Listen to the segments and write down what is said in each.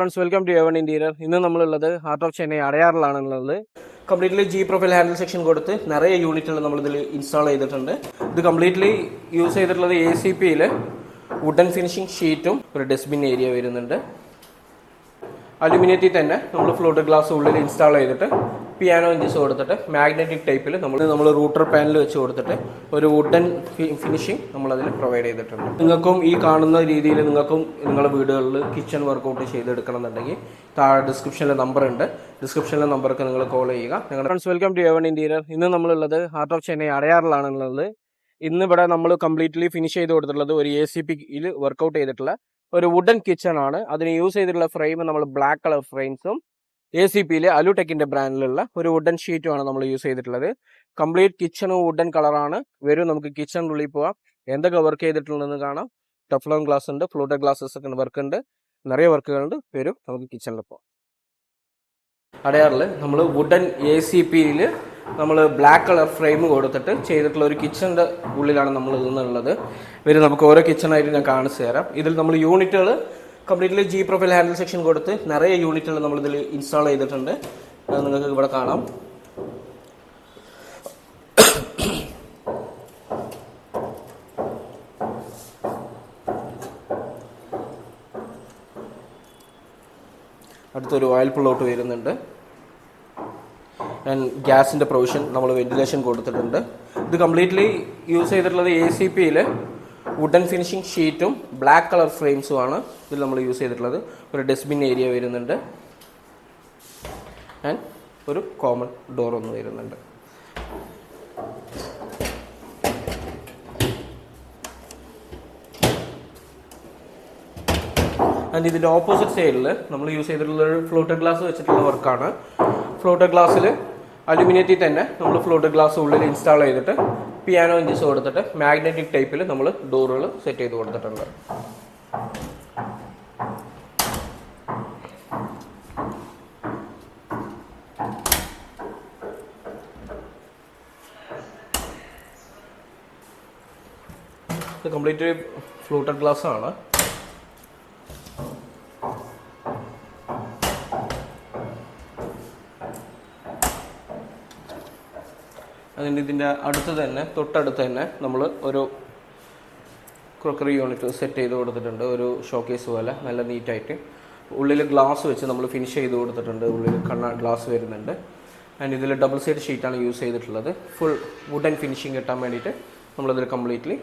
Friends welcome to A one interior ഇന്ന് നമ്മളുള്ളത് heart of Chennai അടയാറിലാണ് ഉള്ളത് completely G profile handle section കൊടുത്ത് നിറയെ യൂണിറ്റുകൾ നമ്മൾ ഇതിൽ ഇൻസ്റ്റാൾ ചെയ്തിട്ടുണ്ട്. ഇത് കംപ്ലീറ്റ്ലി യൂസ് ചെയ്തിട്ടുള്ളത് എ സി പിയിൽ വുഡൻ ഫിനിഷിംഗ് ഷീറ്റും ഒരു ഡസ്റ്റ്ബിൻ ഏരിയ വരുന്നുണ്ട്. അലുമിനിയത്തിൽ തന്നെ നമ്മൾ ഫ്ലോട്ട് ഗ്ലാസ് ഉള്ളിൽ ഇൻസ്റ്റാൾ ചെയ്തിട്ട് പിയാനോ ഇഞ്ചസ് കൊടുത്തിട്ട് മാഗ്നറ്റിക് ടൈപ്പിൽ നമ്മൾ നമ്മൾ റൂട്ടർ പാനൽ വെച്ച് കൊടുത്തിട്ട് ഒരു വുഡൻ ഫിനിഷിംഗ് നമ്മൾ അതിൽ പ്രൊവൈഡ് ചെയ്തിട്ടുണ്ട്. നിങ്ങൾക്കും ഈ കാണുന്ന രീതിയിൽ നിങ്ങൾക്കും നിങ്ങളുടെ വീടുകളിൽ കിച്ചൺ വർക്കൗട്ട് ചെയ്തെടുക്കണം എന്നുണ്ടെങ്കിൽ താഴെ ഡിസ്ക്രിപ്ഷനിലെ നമ്പർ ഉണ്ട്. ഡിസ്ക്രിപ്ഷനിലെ നമ്പർക്ക് നിങ്ങൾ കോൾ ചെയ്യുക. നിങ്ങളുടെ friends welcome to A one interior ഇന്ന് നമ്മളുള്ളത് ഹാർട്ട് ഓഫ് ചെന്നൈ അടയാറിലാണ് ഉള്ളത് ഇന്ന് ഇവിടെ നമ്മൾ കംപ്ലീറ്റ്ലി ഫിനിഷ് ചെയ്ത് കൊടുത്തിട്ടുള്ളത് ഒരു എ സി പിയിൽ വർക്കൗട്ട് ചെയ്തിട്ടുള്ള ഒരു വുഡൻ കിച്ചൺ ആണ്. അതിന് യൂസ് ചെയ്തിട്ടുള്ള ഫ്രെയിം നമ്മൾ ബ്ലാക്ക് കളർ ഫ്രെയിംസും എ സി പിയിലെ അലുടെക്കിന്റെ ബ്രാൻഡിലുള്ള ഒരു വുഡൻ ഷീറ്റുമാണ് നമ്മൾ യൂസ് ചെയ്തിട്ടുള്ളത്. കംപ്ലീറ്റ് കിച്ചണും വുഡൻ കളറാണ് വരും നമുക്ക് കിച്ചണിന്റെ ഉള്ളിൽ പോവാം. എന്തൊക്കെ വർക്ക് ചെയ്തിട്ടുണ്ടെന്ന് കാണാം. ടഫ്ലോൺ ഗ്ലാസ് ഉണ്ട് ഫ്ലൂട്ടഡ് ഗ്ലാസ്സസ് ഒക്കെ വർക്ക് ഉണ്ട്. നിറയെ വർക്കുകളുണ്ട് വരും നമുക്ക് കിച്ചണിൽ പോവാം. അടയാറിൽ നമ്മൾ വുഡൻ എ സി പിയിൽ നമ്മൾ ബ്ലാക്ക് കളർ ഫ്രെയിം കൊടുത്തിട്ട് ചെയ്തിട്ടുള്ള ഒരു കിച്ചണിന്റെ ഉള്ളിലാണ് നമ്മൾ ഇന്നുള്ളത് വരും നമുക്ക് ഓരോ കിച്ചണായിട്ട് ഞാൻ കാണിച്ചു തരാം. ഇതിൽ നമ്മൾ യൂണിറ്റുകൾ completely G profile handle section കൊടുത്ത് നിറയെ യൂണിറ്റുകൾ നമ്മൾ ഇതിൽ ഇൻസ്റ്റാൾ ചെയ്തിട്ടുണ്ട്. അത് നിങ്ങൾക്ക് ഇവിടെ കാണാം. അടുത്തൊരു ഓയിൽ പുള്ളോട്ട് വരുന്നുണ്ട്. ആൻഡ് ഗ്യാസിന്റെ പ്രൊവിഷൻ നമ്മൾ വെന്റിലേഷൻ കൊടുത്തിട്ടുണ്ട്. ഇത് കംപ്ലീറ്റ്ലി യൂസ് ചെയ്തിട്ടുള്ളത് എ സി പിയിൽ വുഡൻ ഫിനിഷിംഗ് ഷീറ്റും ബ്ലാക്ക് കളർ ഫ്രെയിംസും ആണ് ഇതിൽ നമ്മൾ യൂസ് ചെയ്തിട്ടുള്ളത്. ഒരു ഡസ്റ്റ്ബിൻ ഏരിയ വരുന്നുണ്ട്. ആൻഡ് ഒരു കോമൺ ഡോർ ഒന്ന് വരുന്നുണ്ട്. ആൻഡ് ഇതിന്റെ ഓപ്പോസിറ്റ് സൈഡിൽ നമ്മൾ യൂസ് ചെയ്തിട്ടുള്ള ഒരു ഫ്ലോട്ടർ ഗ്ലാസ് വെച്ചിട്ടുള്ള വർക്കാണ് ഫ്ലോട്ടർ ഗ്ലാസ്സിൽ അലുമിനിയത്തിൽ തന്നെ നമ്മൾ ഫ്ലോട്ടർ ഗ്ലാസ് ഉള്ളിൽ ഇൻസ്റ്റാൾ ചെയ്തിട്ട് പിയാനോ ഇഞ്ചസ് കൊടുത്തിട്ട് മാഗ്നറ്റിക് ടൈപ്പിൽ നമ്മൾ ഡോറുകൾ സെറ്റ് ചെയ്ത് കൊടുത്തിട്ടുണ്ട്. ഇത് കംപ്ലീറ്റ് ഫ്ലൂട്ടഡ് ഗ്ലാസ് ആണ്. അതിന്റെ ഇതിന്റെ അടുത്ത് തന്നെ തൊട്ടടുത്ത് തന്നെ നമ്മൾ ഒരു ക്രോക്കറി യൂണിറ്റ് സെറ്റ് ചെയ്ത് കൊടുത്തിട്ടുണ്ട്. ഒരു ഷോക്കേസ് പോലെ നല്ല നീറ്റായിട്ട്. ഉള്ളിൽ ഗ്ലാസ് വെച്ച് നമ്മൾ ഫിനിഷ് ചെയ്ത് കൊടുത്തിട്ടുണ്ട്. ഉള്ളിൽ കണ്ണ ഗ്ലാസ് വരുന്നുണ്ട്. ആൻഡ് ഇതിൽ ഡബിൾ സൈഡ് ഷീറ്റാണ് യൂസ് ചെയ്തിട്ടുള്ളത്. ഫുൾ വുഡൻ ഫിനിഷിങ് കിട്ടാൻ വേണ്ടിയിട്ട് നമ്മളതിൽ കംപ്ലീറ്റ്ലി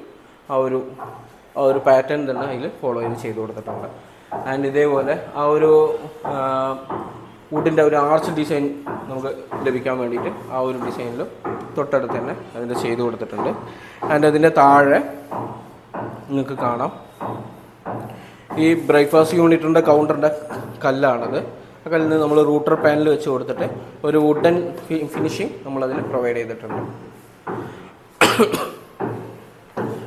ആ ഒരു ആ ഒരു പാറ്റേൺ തന്നെ അതിൽ ഫോളോ ചെയ്ത് ചെയ്ത് കൊടുത്തിട്ടുണ്ട്. ആൻഡ് ഇതേപോലെ ആ ഒരു വുഡിന്റെ ഒരു ആർച്ച് ഡിസൈൻ നമുക്ക് ലഭിക്കാൻ വേണ്ടിയിട്ട് ആ ഒരു ഡിസൈനിൽ തൊട്ടടുത്ത് തന്നെ അതിന്റെ ചെയ്ത് കൊടുത്തിട്ടുണ്ട്. ആൻഡ് അതിന്റെ താഴെ നിങ്ങൾക്ക് കാണാം. ഈ ബ്രേക്ക്ഫാസ്റ്റ് യൂണിറ്റിന്റെ കൗണ്ടറിന്റെ കല്ലാണത്. ആ കല്ലിൽ നമ്മൾ റൂട്ടർ പാനൽ വെച്ച് കൊടുത്തിട്ട് ഒരു വുഡൻ ഫിനിഷിങ് നമ്മളതിൽ പ്രൊവൈഡ് ചെയ്തിട്ടുണ്ട്.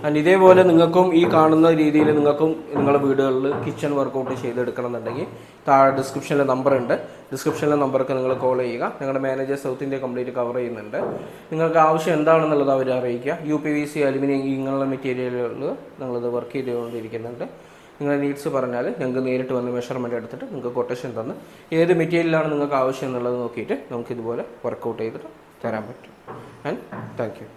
ആൻഡ് ഇതേപോലെ നിങ്ങൾക്കും ഈ കാണുന്ന രീതിയിൽ നിങ്ങൾക്കും നിങ്ങളുടെ വീടുകളിൽ കിച്ചൺ വർക്കൗട്ട് ചെയ്തെടുക്കണം എന്നുണ്ടെങ്കിൽ താഴെ ഡിസ്ക്രിപ്ഷനിലെ നമ്പർ ഉണ്ട്. ഡിസ്ക്രിപ്ഷനിലെ നമ്പർക്ക് നിങ്ങൾ കോൾ ചെയ്യുക. ഞങ്ങളുടെ manager south India complete cover ചെയ്യുന്നുണ്ട്. നിങ്ങൾക്ക് ആവശ്യം എന്താണെന്നുള്ളത് അവർ അറിയിക്കുക. U P V C aluminium ഇങ്ങനെയുള്ള മെറ്റീരിയലുകൾ നിങ്ങളിത് വർക്ക് ചെയ്തുകൊണ്ടിരിക്കുന്നുണ്ട്. നിങ്ങളുടെ നീഡ്സ് പറഞ്ഞാൽ ഞങ്ങൾക്ക് നേരിട്ട് വന്ന് മെഷർമെന്റ് എടുത്തിട്ട് നിങ്ങൾക്ക് കൊട്ടേഷൻ തന്ന് ഏത് മെറ്റീരിയലാണ് നിങ്ങൾക്ക് ആവശ്യം എന്നുള്ളത് നോക്കിയിട്ട് നമുക്ക് ഇതുപോലെ വർക്കൗട്ട് ചെയ്തിട്ട് തരാൻ പറ്റും. And thank you